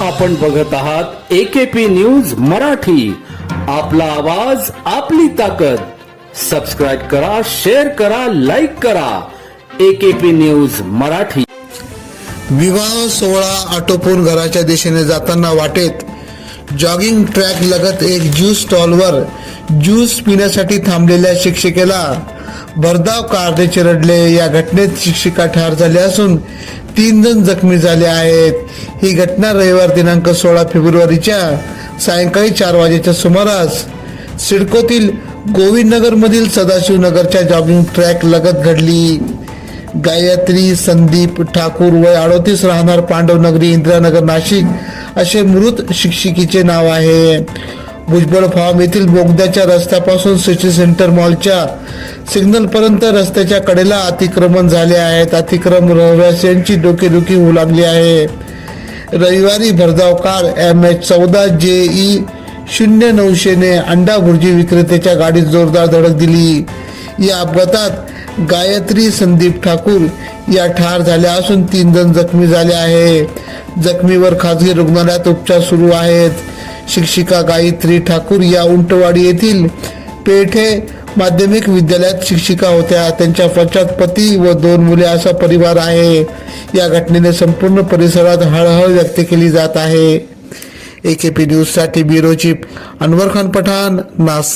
आपण बघत आहात एकेपी न्यूज मराठी. आपला आवाज आपली ताकद. सबस्क्राईब करा शेअर करा लाईक करा. AKP news Marathi. विवाह सोहळा आटोपून घराच्या दिशेने जाताना वाटेत. जॉगिंग ट्रॅक लगत एक ज्यूस स्टॉलवर ज्यूस पिण्यासाठी थांबलेल्या शिक्षिकेला भरधाव कारने चिरडले. या घटनेत शिक्षिका ठार झाली असून तीन जण जखमी झाले आहेत. ही घटना रविवार दिनांक सोळा फेब्रुवारीच्या सायंकाळी चार वाजेच्या सुमारास सिडकोतील गोविंदनगरमधील सदाशिवनगरच्या जॉगिंग ट्रॅक लगत घडली. गायत्री संदीप ठाकूर वय अडोतीस राहणार पांडवनगरी इंदिरानगर नाशिक असे मृत शिक्षिकेचे नाव आहे. भुजबळ फार्म येथील बोगद्याच्या रस्त्यापासून सिटी सेंटर मॉलच्या सिग्नलपर्यंत रस्त्याच्या कडेला अतिक्रमण झाले आहेत. अतिक्रम रहिवाशांची डोकेदुखी होऊ लागली आहे. रविवारी भरधाव कार एम एच चौदा जे ई शून्य नऊशेने अंडा भुर्जी विक्रेत्याच्या गाडीत जोरदार धडक दिली. या अपघातात गायत्री संदीप ठाकूर या ठार झाल्या असून तीन जण जखमी झाले आहे. जखमीवर खाजगी रुग्णालयात उपचार सुरू आहेत. शिक्षिका गायत्री ठाकूर या उंटवाडी येथील पेठे माध्यमिक विद्यालयात शिक्षिका होत्या. त्यांच्या पश्चात पती व दोन मुले असा परिवार आहे. या घटनेने संपूर्ण परिसरात हळहळ व्यक्त केली जात आहे. एकेपी न्यूजसाठी ब्युरो चीफ अनवर खान पठाण नास